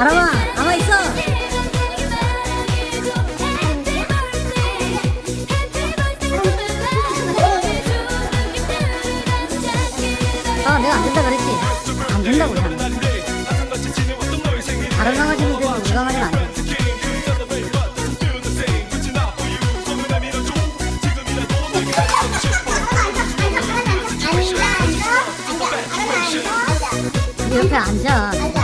알아봐 가만 있어 아 내가 안 된다 그랬지 안 된다고 그냥 다른 강아지는 돼도 우리 강아지는 안돼 우리 옆에 앉아